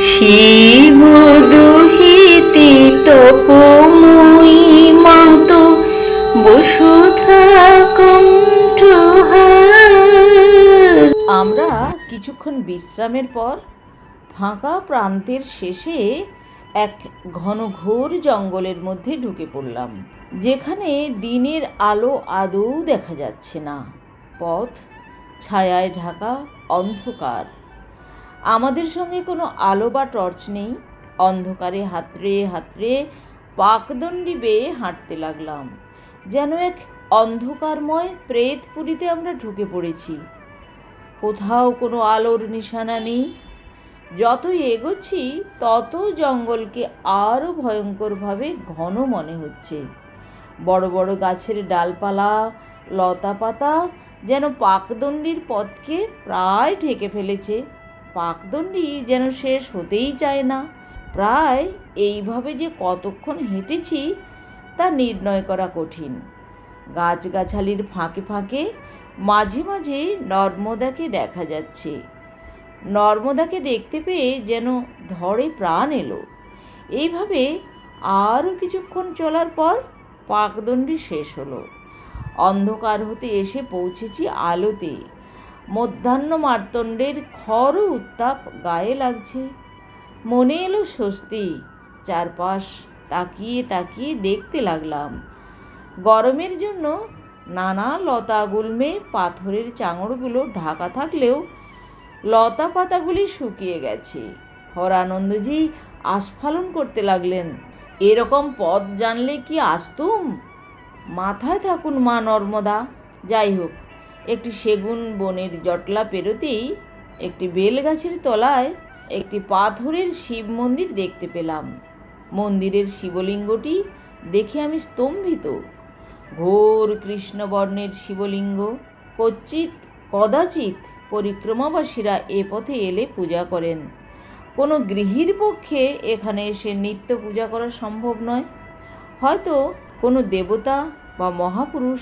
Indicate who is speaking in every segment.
Speaker 1: শিব দুহিতে তপময়ী মাত
Speaker 2: আমরা কিছুক্ষণ বিশ্রামের পর ফাঁকা প্রান্তের শেষে এক ঘনঘোর জঙ্গলের মধ্যে ঢুকে পড়লাম, যেখানে দিনের আলো আদৌ দেখা যাচ্ছে না। পথ, ছায়ায় ঢাকা অন্ধকার। আমাদের সঙ্গে কোনো আলো বা টর্চ নেই। অন্ধকারে হাতড়ে হাতড়ে পাকদণ্ডি বেয়ে হাঁটতে লাগলাম। যেন এক অন্ধকারময় প্রেতপুরীতে আমরা ঢুকে পড়েছি। কোথাও কোনো আলোর নিশানা নেই। যতই এগোচ্ছি তত জঙ্গলকে আরও ভয়ঙ্করভাবে ঘন মনে হচ্ছে। বড় বড় গাছের ডালপালা লতা পাতা যেন পাকদণ্ডির পথকে প্রায় ঢেকে ফেলেছে। পাকদণ্ডি যেন শেষ হতেই চায় না। প্রায় এইভাবে যে কতক্ষণ হেঁটেছি, তা নির্ণয় করা কঠিন। গাছগাছালির ফাঁকে ফাঁকে মাঝে মাঝে নর্মদাকে দেখা যাচ্ছে। নর্মদাকে দেখতে পেয়ে যেন ধরে প্রাণ এলো। এইভাবে আরও কিছুক্ষণ চলার পর পাকদণ্ডি শেষ হলো। অন্ধকার হতে এসে পৌঁছেছি আলোতে। মধ্যাহ্ন মার্তণ্ডের খর উত্তাপ গায়ে লাগছে। মনে এলো স্বস্তি, চারপাশ তাকিয়ে তাকিয়ে দেখতে লাগলাম। গরমের জন্য নানা লতা গুল্মে পাথরের চাঙড়গুলো ঢাকা থাকলেও লতা পাতাগুলি শুকিয়ে গেছে। হরানন্দজি আস্ফালন করতে লাগলেন, এরকম পথ জানলে কি আসতুম? মাথায় থাকুন মা নর্মদা, যাই হোক। একটি সেগুন বনের জটলা পেরোতেই একটি বেল গাছের তলায় একটি পাথরের শিব মন্দির দেখতে পেলাম। মন্দিরের শিবলিঙ্গটি দেখে আমি স্তম্ভিত। ঘোর কৃষ্ণবর্ণের শিবলিঙ্গ কচ্চিৎ কদাচিৎ পরিক্রমাবাসীরা এ পথে এলে পূজা করেন। কোনো গৃহীর পক্ষে এখানে এসে নিত্য পূজা করা সম্ভব নয়। হয়তো কোনো দেবতা বা মহাপুরুষ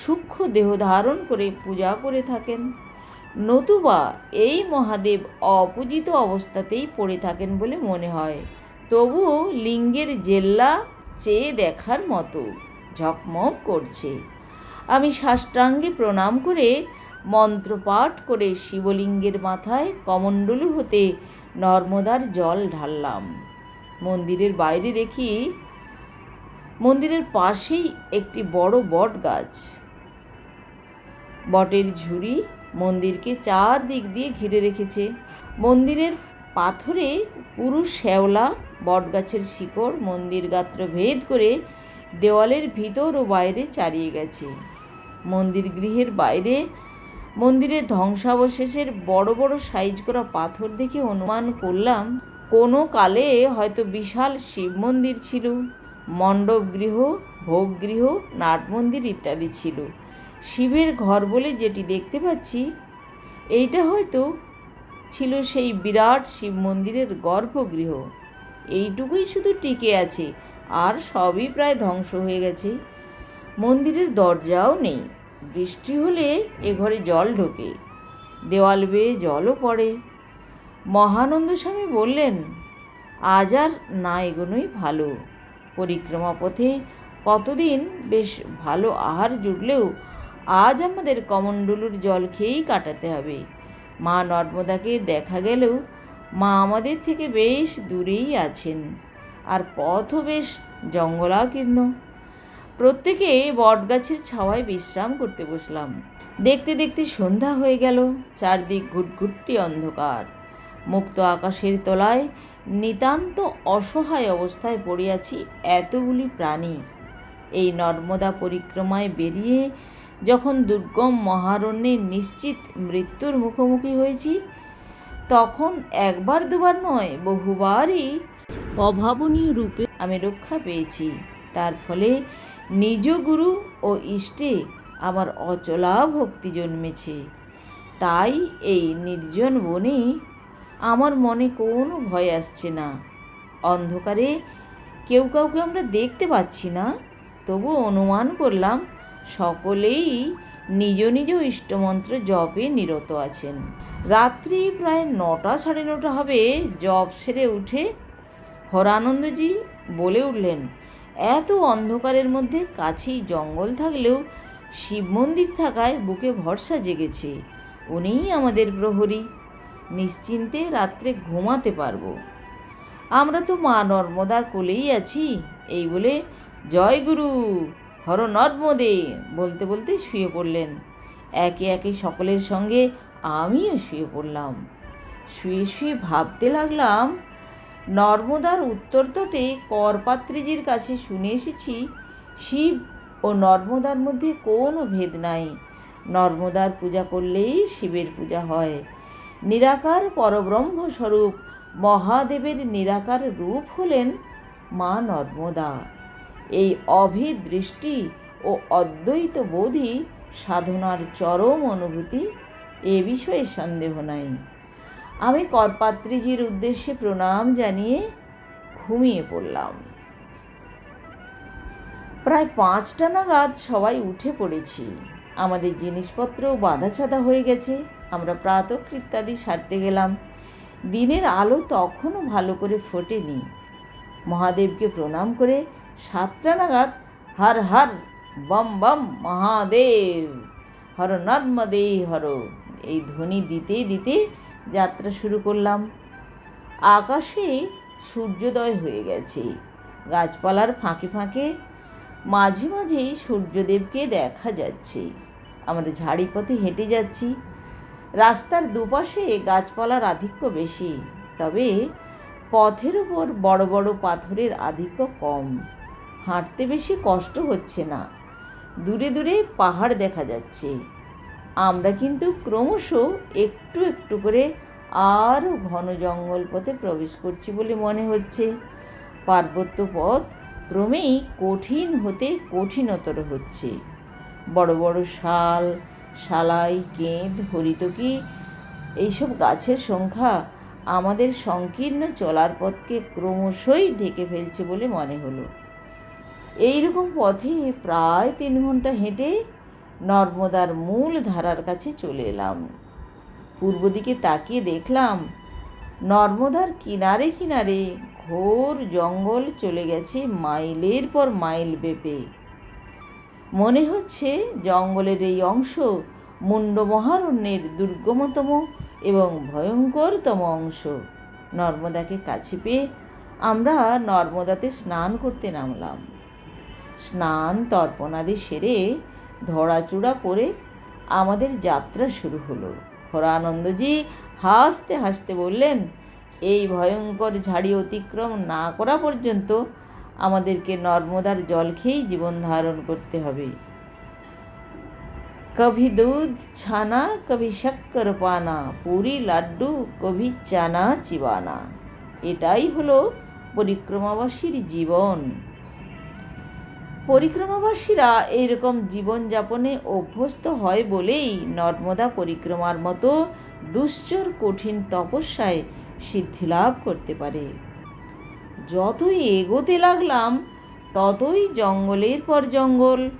Speaker 2: সূক্ষ্ম দেহ ধারণ করে পূজা করে থাকেন। নতুবা এই মহাদেব অপূজিত অবস্থাতেই পড়ে থাকেন বলে মনে হয়। তবু লিঙ্গের জেল্লা চেয়ে দেখার মতো ঝকমক করছে। আমি সাষ্টাঙ্গে প্রণাম করে মন্ত্রপাঠ করে শিবলিঙ্গের মাথায় কমণ্ডলু হতে নর্মদার জল ঢাললাম। মন্দিরের বাইরে দেখি, মন্দিরের পাশেই একটি বড় বট গাছ বটের ঝুড়ি মন্দিরকে চারদিক দিয়ে ঘিরে রেখেছে। মন্দিরের পাথরে পুরু শ্যাওলা, বটগাছের শিকড়, মন্দির গাত্র ভেদ করে দেওয়ালের ভিতর ও বাইরে চারিয়ে গেছে। মন্দির গৃহের বাইরে মন্দিরের ধ্বংসাবশেষের বড় বড় সাইজ করা পাথর দেখে অনুমান করলাম, কোনো কালে হয়তো বিশাল শিব মন্দির ছিল মণ্ডপ গৃহ ভোগগৃহ, নাট মন্দির ইত্যাদি ছিল। শিবের ঘর বলে যেটি দেখতে পাচ্ছি, এইটা হয়তো ছিল সেই বিরাট শিব মন্দিরের গর্ভগৃহ। এইটুকুই শুধু টিকে আছে, আর সবই প্রায় ধ্বংস হয়ে গেছে। মন্দিরের দরজাও নেই, বৃষ্টি হলে এ ঘরে জল ঢোকে, দেওয়াল বেয়ে জলও পড়ে। মহানন্দ স্বামী বললেন, আজ আর না এগোনোই ভালো। পরিক্রমা পথে কতদিন বেশ ভালো আহার জুটলেও আজ আমাদের কমণ্ডলুর জল খেয়েই কাটাতে হবে। মা নর্মদাকে দেখা গেলেও মা আমাদের থেকে বেশ দূরেই আছেন। আর পথও বেশ জঙ্গলাকীর্ণ। প্রত্যেকে বটগাছের ছাওয়ায় বিশ্রাম করতে বসলাম। দেখতে দেখতে সন্ধ্যা হয়ে গেল, চারদিক ঘুটঘুটটি অন্ধকার। মুক্ত আকাশের তলায় নিতান্ত অসহায় অবস্থায় পড়িয়াছি এতগুলি প্রাণী। এই নর্মদা পরিক্রমায় বেরিয়ে যখন দুর্গম মহারণ্যে নিশ্চিত মৃত্যুর মুখোমুখি হয়েছি, তখন একবার দুবার নয়, বহুবারই অভাবনীয় রূপে আমি রক্ষা পেয়েছি। তার ফলে নিজ গুরু ও ইষ্টে আমার অচলা ভক্তি জন্মেছে। তাই এই নির্জন বনে আমার মনে কোনো ভয় আসছে না। অন্ধকারে কেউ কাউকে আমরা দেখতে পাচ্ছি না তবু অনুমান করলাম সকলেই নিজ নিজ ইষ্টমন্ত্র জপে নিরত আছেন। রাত্রি প্রায় নটা সাড়ে নটা হবে জব সেরে উঠে হরানন্দজি বলে উঠলেন, এত অন্ধকারের মধ্যে কাছেই জঙ্গল থাকলেও শিব মন্দির থাকায় বুকে ভরসা জেগেছে। উনিই আমাদের প্রহরী। নিশ্চিন্তে রাত্রে ঘুমাতে পারব। আমরা তো মা নর্মদার কোলেই আছি। এই বলে, জয় গুরু। হর নর্মদে বলতে বলতে শুয়ে পড়লেন। একে একে সকলের সঙ্গে আমিও শুয়ে পড়লাম। শুয়ে শুয়ে ভাবতে লাগলাম, নর্মদার উত্তর তটে করপাত্রীজির কাছে শুনে এসেছি, শিব ও নর্মদার মধ্যে কোনো ভেদ নাই। নর্মদার পূজা করলেই শিবের পূজা হয়। নিরাকার পরব্রহ্ম স্বরূপ মহাদেবের নিরাকার রূপ হলেন মা নর্মদা। এই অভিদ দৃষ্টি ও অদ্বৈত বোধই সাধনার চরম অনুভূতি, এ বিষয়ে সন্দেহ নাই। আমি করপাত্রীজির উদ্দেশ্যে প্রণাম জানিয়ে ঘুমিয়ে পড়লাম। প্রায় পাঁচটা নাগাদ সবাই উঠে পড়েছি। আমাদের জিনিসপত্র বাঁধা ছাদা হয়ে গেছে, আমরা প্রাতকৃত্যাদি সারতে গেলাম। দিনের আলো তখনও ভালো করে ফোটেনি। মহাদেবকে প্রণাম করে সাতটা নাগাদ হর হর, বম বম, মহাদেব। হর নর্মদে, হর। এই ধ্বনি দিতে দিতে যাত্রা শুরু করলাম। আকাশে সূর্যোদয় হয়ে গেছে। গাছপালার ফাঁকে ফাঁকে মাঝে মাঝেই সূর্যদেবকে দেখা যাচ্ছে। আমরা ঝাড়িপথে হেঁটে যাচ্ছি। রাস্তার দুপাশে গাছপালার আধিক্য বেশি, তবে পথের উপর বড় বড় পাথরের আধিক্য কম। হাঁটতে বেশি কষ্ট হচ্ছে না। দূরে দূরে পাহাড় দেখা যাচ্ছে। আমরা কিন্তু ক্রমশ একটু একটু করে আরও ঘন জঙ্গল পথে প্রবেশ করছি বলে মনে হচ্ছে। পার্বত্য পথ ক্রমেই কঠিন হতে কঠিনতর হচ্ছে। বড় বড় শাল, শালাই, কেঁদ, হরিতকি এইসব গাছের সংখ্যা আমাদের সংকীর্ণ চলার পথকে ক্রমশই ঢেকে ফেলছে বলে মনে হলো। এই রকম পথে প্রায় তিন ঘণ্টা হেঁটে নর্মদার মূল ধারার কাছে চলে এলাম। পূর্ব দিকে তাকিয়ে দেখলাম নর্মদার কিনারে কিনারে ঘোর জঙ্গল চলে গেছে মাইলের পর মাইল বেপে। মনে হচ্ছে জঙ্গলের এই অংশ মুন্ড মহারণ্যের দুর্গমতম এবং ভয়ঙ্করতম অংশ। নর্মদাকে কাছে পেয়ে আমরা নর্মদাতে স্নান করতে নামলাম। স্নান, তর্পণাদি সেরে ধরাচূড়া করে আমাদের যাত্রা শুরু হলো। হরানন্দজি হাসতে হাসতে বললেন, এই ভয়ঙ্কর ঝাড়ি অতিক্রম না করা পর্যন্ত আমাদেরকে নর্মদার জল খেয়েই জীবন ধারণ করতে হবে। কভি দুধ ছানা, কভি শক্কর পানা, পুরি লাড্ডু, কভি চানা, চিবানা। এটাই হলো পরিক্রমাবাসীর জীবন। পরিক্রমাবাসীরা এইরকম জীবনযাপনে অভ্যস্ত হয় বলেই নর্মদা পরিক্রমার মতো দুশ্চর, কঠিন তপস্যায় সিদ্ধিলাভ করতে পারে। যতই এগোতে লাগলাম, ততই জঙ্গলের পর জঙ্গল।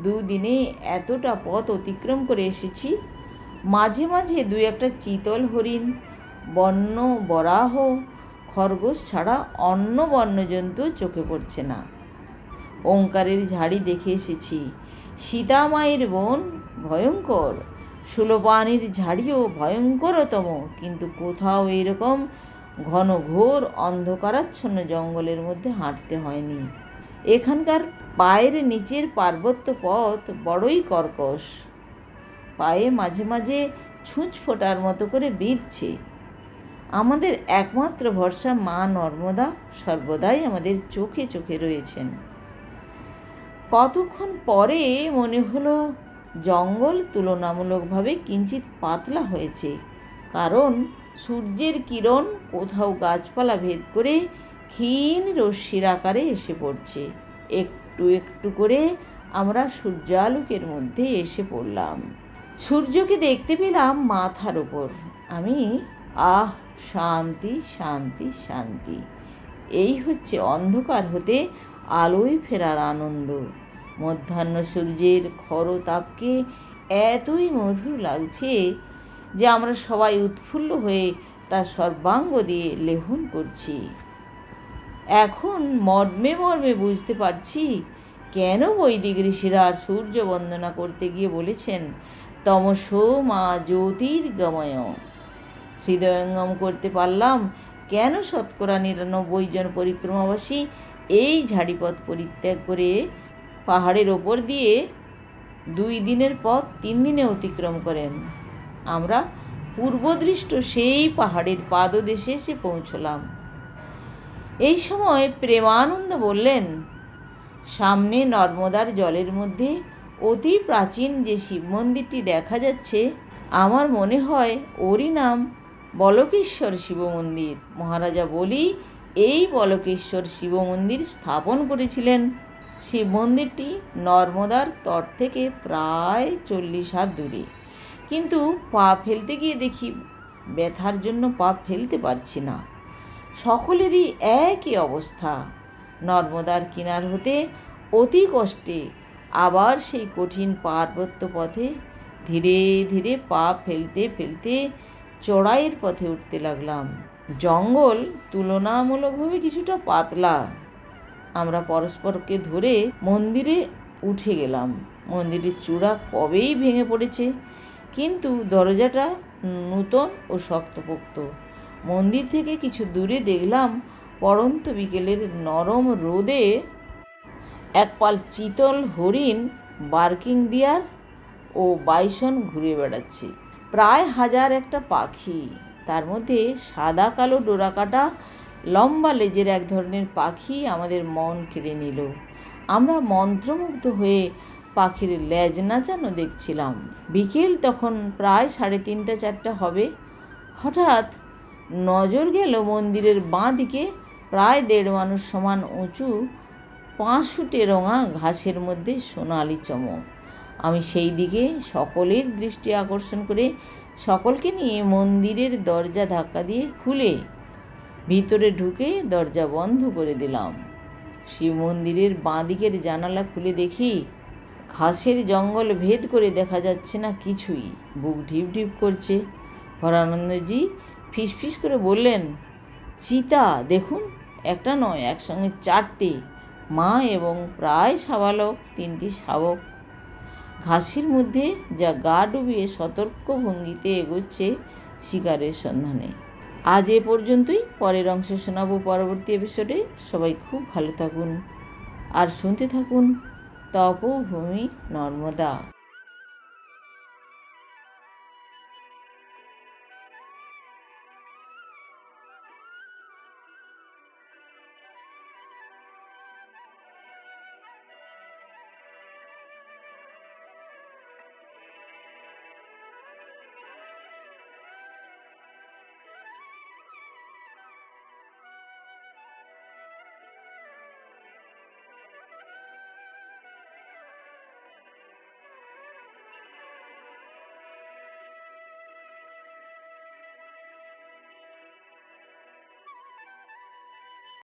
Speaker 2: দুদিনে এতটা পথ অতিক্রম করে এসেছি। মাঝে মাঝে দু একটা চিতল হরিণ, বন্য বরাহ, খরগোশ ছাড়া অন্য বন্যজন্তু চোখে পড়ছে না। ওঙ্কারের ঝাড়ি দেখে এসেছি। সীতামায়ের বোন ভয়ঙ্কর, সুলোপানির ঝাড়িও ভয়ঙ্করতম, কিন্তু কোথাও এরকম ঘন ঘোর অন্ধকারাচ্ছন্ন জঙ্গলের মধ্যে হাঁটতে হয়নি। এখানকার পায়ের নিচের পার্বত্য পথ বড়ই কর্কশ। পায়ে মাঝে মাঝে ছুঁচ ফোটার মতো করে বিঁধছে। আমাদের একমাত্র ভরসা মা নর্মদা সর্বদাই আমাদের চোখে চোখে রয়েছেন। কতক্ষণ পরে মনে হলো জঙ্গল তুলনামূলকভাবে কিঞ্চিত পাতলা হয়েছে। কারণ সূর্যের কিরণ কোথাও গাছপালা ভেদ করে ক্ষীণ রশ্মির আকারে এসে পড়ছে। একটু একটু করে আমরা সূর্যালোকের মধ্যে এসে পড়লাম। সূর্যকে দেখতে পেলাম মাথার ওপর। আমি, আহ, শান্তি শান্তি শান্তি। এই হচ্ছে অন্ধকার হতে আলোয় ফেরার আনন্দ। মধ্যাহ্ন সূর্যের খরতাপকে এতই মধুর লাগছে যে আমরা সবাই উৎফুল্ল হয়ে তার সর্বাঙ্গ দিয়ে লেহন করছি। এখন মর্মে মর্মে বুঝতে পারছি কেন বৈদিক ঋষিরা সূর্য বন্দনা করতে গিয়ে বলেছেন, তমসো মা জ্যোতির্গময়। হৃদয়ঙ্গম করতে পারলাম কেন শতকরা নিরানব্বই জন পরিক্রমাবাসী এই ঝাড়িপথ পরিত্যাগ করে পাহাড়ের ওপর দিয়ে দুই দিনের পথ তিন দিনে অতিক্রম করেন। আমরা পূর্বদৃষ্ট সেই পাহাড়ের পাদদেশে এসে পৌঁছলাম। এই সময় প্রেমানন্দ বললেন, সামনে নর্মদার জলের মধ্যে অতি প্রাচীন যে শিব মন্দিরটি দেখা যাচ্ছে, আমার মনে হয় ওরই নাম বলকেশ্বর শিব মন্দির। মহারাজা বলি, এই বলকেশ্বর শিব মন্দির স্থাপন করেছিলেন শিব মন্দিরটি নর্মদার তট থেকে প্রায় চল্লিশ হাত দূরে। কিন্তু পা ফেলতে গিয়ে দেখি ব্যথার জন্য পা ফেলতে পারছি না। সকলেরই একই অবস্থা। নর্মদার কিনার হতে অতি কষ্টে আবার সেই কঠিন পার্বত্য পথে ধীরে ধীরে পা ফেলতে ফেলতে চড়াইয়ের পথে উঠতে লাগলাম। জঙ্গল তুলনামূলকভাবে কিছুটা পাতলা। আমরা পরস্পরকে ধরে মন্দিরে উঠে গেলাম। মন্দিরের চূড়া কবেই ভেঙে পড়েছে? কিন্তু দরজাটা নূতন ও শক্তপোক্ত। মন্দির থেকে কিছু দূরে দেখলাম পড়ন্ত বিকেলের নরম রোদে এক পাল চিতল হরিণ বার্কিং ডিয়ার ও বাইসন ঘুরে বেড়াচ্ছে। প্রায় হাজার একটা পাখি, তার মধ্যে সাদা কালো ডোরাকাটা লম্বা লেজের এক ধরনের পাখি আমাদের মন কেড়ে নিল। আমরা মন্ত্রমুগ্ধ হয়ে পাখির লেজ নাচানো দেখছিলাম। বিকেল তখন প্রায় সাড়ে তিনটা, চারটা হবে। হঠাৎ নজর গেল মন্দিরের বাঁ দিকে প্রায় দেড় মানুষ সমান উঁচু পাঁশুটে রঙা ঘাসের মধ্যে সোনালি চমক। আমি সেই দিকে সকলের দৃষ্টি আকর্ষণ করে সকলকে নিয়ে মন্দিরের দরজা ধাক্কা দিয়ে খুলে ভিতরে ঢুকে দরজা বন্ধ করে দিলাম। শিব মন্দিরের বাঁ দিকের জানালা খুলে দেখি ঘাসের জঙ্গল ভেদ করে দেখা যাচ্ছে না কিছুই। বুক ঢিপ ঢিপ করছে। হরানন্দজি ফিসফিস করে বললেন, চিতা, দেখুন, একটা নয়, একসঙ্গে চারটে। মা এবং প্রায় সাবালক, তিনটি শাবক। ঘাসের মধ্যে যা গা ডুবিয়ে সতর্ক ভঙ্গিতে এগোচ্ছে শিকারের সন্ধানে। আজ এ পর্যন্তই। পরের অংশ শোনাবো পরবর্তী এপিসোডে সবাই খুব ভালো থাকুন। আর শুনতে থাকুন তপভূমি নর্মদা।